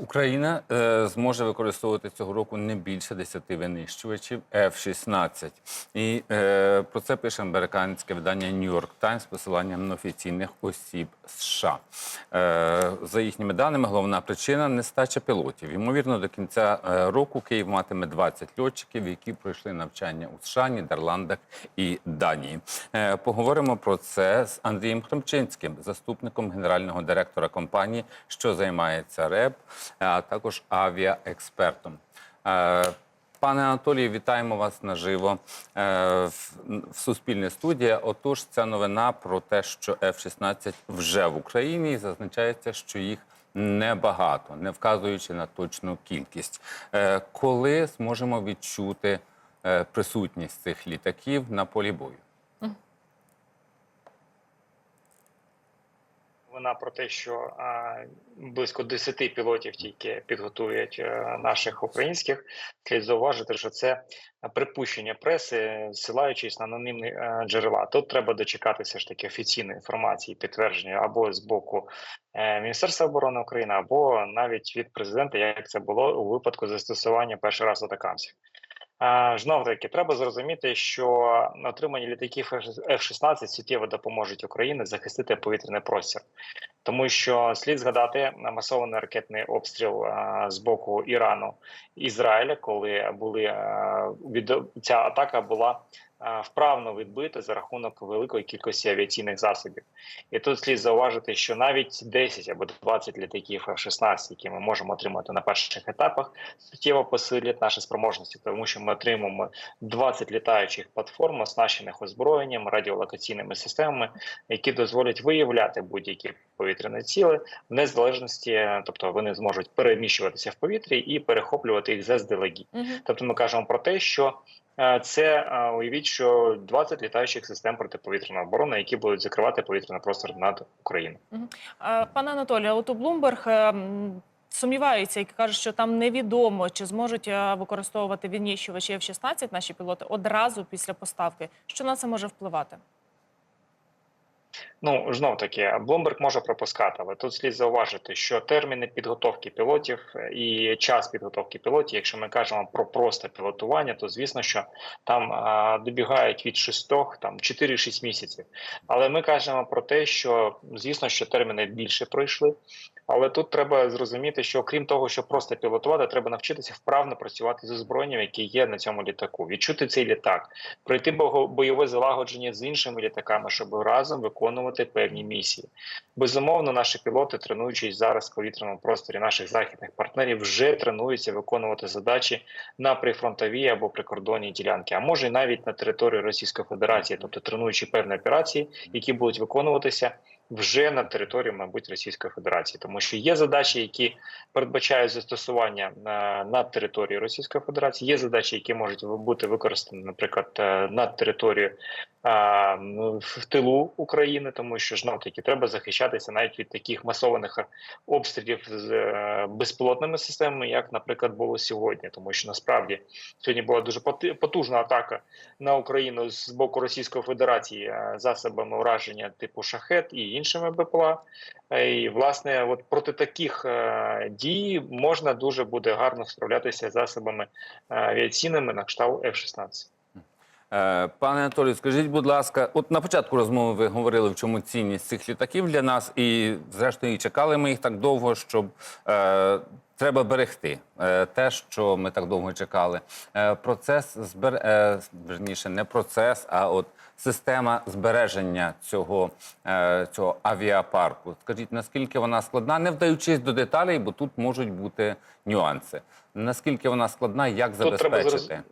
Україна е, зможе використовувати цього року не більше 10 винищувачів F-16. І е, про це пише американське видання New York Times з посиланням на офіційних осіб США. Е, за їхніми даними, головна причина нестача пілотів. Ймовірно, до кінця е, року Київ матиме 20 льотчиків, які пройшли навчання у США, Нідерландах і Данії. Е, поговоримо про це з Андрієм Хремчинським, заступником генерального директора компанії, що займається РЕБ, а також авіаекспертом. Е, Пане Анатолію, вітаємо вас наживо е, в, Суспільне студія. Отож, ця новина про те, що F-16 вже в Україні, і зазначається, що їх небагато, не вказуючи на точну кількість. Е, коли зможемо відчути присутність цих літаків на полі бою? Вона про те, що близько 10 пілотів тільки підготують е, наших українських. Слід зауважити, що це припущення преси, ссилаючись на анонімні е, джерела. Тут треба дочекатися ж таки офіційної інформації, підтвердження або з боку е, Міністерства оборони України, або навіть від президента, як це було у випадку застосування перший раз атакамсів. Знов таки, треба зрозуміти, що отримані літаків F-16 суттєво допоможуть Україні захистити повітряний простір, тому що слід згадати масований ракетний обстріл з боку Ірану Ізраїля, коли були а, від ця атака була вправно відбита за рахунок великої кількості авіаційних засобів. І тут слід зауважити, що навіть 10 або 20 літаків F-16, які ми можемо отримати на перших етапах, суттєво посилять наші спроможності, тому що ми отримаємо 20 літаючих платформ, оснащених озброєнням, радіолокаційними системами, які дозволять виявляти будь-які повітряні ціли в незалежності, тобто вони зможуть переміщуватися в повітрі і перехоплювати їх заздалегідь. Мгм. Тобто, ми кажемо про те, що е, це е, уявіть, що 20 літаючих систем протиповітряної оборони, які будуть закривати повітряний простір над Україною. Е, Пане Анатолію, от у Bloomberg е, сумніваються і кажуть, що там невідомо, чи зможуть використовувати винищувачі F-16 наші пілоти одразу після поставки. Що на це може впливати? Ну знов таки, Bloomberg може пропускати, але тут слід зауважити, що терміни підготовки пілотів е, і час підготовки пілотів, якщо ми кажемо про просто пілотування, то звісно, що там а, добігають від 6, там 4-6 місяців. Але ми кажемо про те, що звісно, що терміни більше пройшли. Але тут треба зрозуміти, що крім того, що просто пілотувати, треба навчитися вправно працювати з озброєнням, яке є на цьому літаку, відчути цей літак, пройти бойове залагодження з іншими літаками, щоб разом виконувати певні місії. Безумовно, наші пілоти, тренуючись зараз в повітряному просторі наших західних партнерів, вже тренуються виконувати задачі на прифронтовій або прикордонній ділянки, а може навіть на території Російської Федерації, тобто тренуючи певні операції, які будуть виконуватися вже на території, мабуть, Російської Федерації, тому що є задачі, які передбачають застосування на, на території Російської Федерації. Є задачі, які можуть бути використані, наприклад, е, на ну, в тилу України, тому що ж таки треба захищатися навіть від таких масованих обстрілів з е, безпілотними системами, як, наприклад, було сьогодні, тому що насправді сьогодні була дуже потужна атака на Україну з боку Російської Федерації е, засобами ураження типу шахет і іншими БПЛА. Е, І власне, от проти таких дій можна дуже буде гарно справлятися засобами авіаційними на кшталт F-16. Е, Пане Анатолію, скажіть, будь ласка, от на початку розмови ви говорили, в чому цінність цих літаків для нас, і зрештою і чекали ми їх так довго, щоб е, треба берегти е, те, що ми так довго чекали. Е, процес збер... е, верніше, не процес, а от система збереження цього, е, цього авіапарку. Скажіть, наскільки вона складна, не вдаючись до деталей, бо тут можуть бути нюанси. Наскільки вона складна, як забезпечити?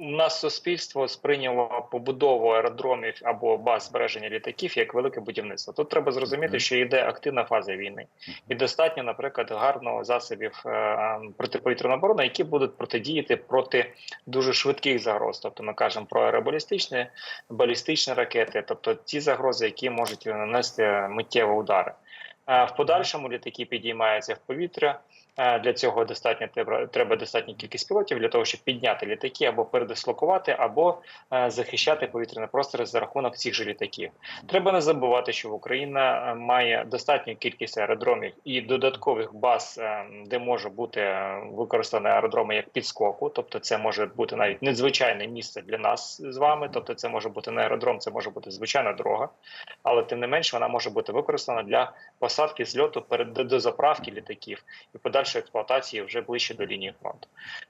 У нас суспільство сприйняло побудову аеродромів або баз збереження літаків як велике будівництво. Тут треба зрозуміти, що йде активна фаза війни, і достатньо, наприклад, гарного засобів е, протиповітряної оборони, які будуть протидіяти проти дуже швидких загроз. Тобто ми кажемо про аеробалістичні, балістичні ракети, тобто ті загрози, які можуть нанести миттєві удари. Е, В подальшому літаки підіймаються в повітря. Для цього достатньо треба, достатня кількість пілотів для того, щоб підняти літаки або передислокувати, або е, захищати повітряний простір за рахунок цих же літаків. Треба не забувати, що Україна е, має достатню кількість аеродромів і додаткових баз, е, де може бути використані аеродроми як підскоку, тобто це може бути навіть надзвичайне місце для нас з вами. Тобто, це може бути не аеродром, це може бути звичайна дорога, але тим не менш вона може бути використана для посадки зльоту перед до заправки літаків і подальшої експлуатації вже ближче до лінії фронту.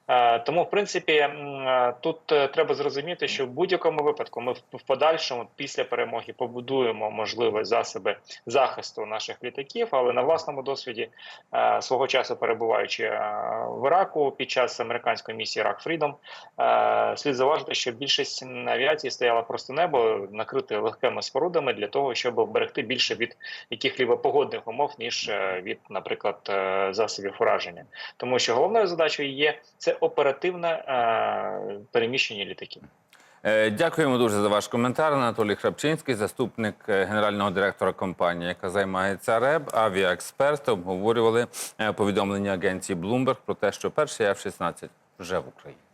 Е, Тому, в принципі, е, тут е, треба зрозуміти, що в будь-якому випадку ми в подальшому після перемоги побудуємо можливі засоби захисту наших літаків, але на власному досвіді свого часу перебуваючи в Іраку під час американської місії Freedom, е, слід зауважити, що більшість авіації стояла просто небо, накрите легкими спорудами для того, щоб вберегти більше від яких-либо погодних умов, ніж від, наприклад, засобів ураження. Тому що головною задачою є це оперативне е, переміщення літаків. Е, Дякуємо дуже за ваш коментар. Анатолій Храпчинський, заступник е, генерального директора компанії, яка займається РЕБ, авіаексперти обговорювали повідомлення агенції Bloomberg про те, що перший F-16 вже в Україні.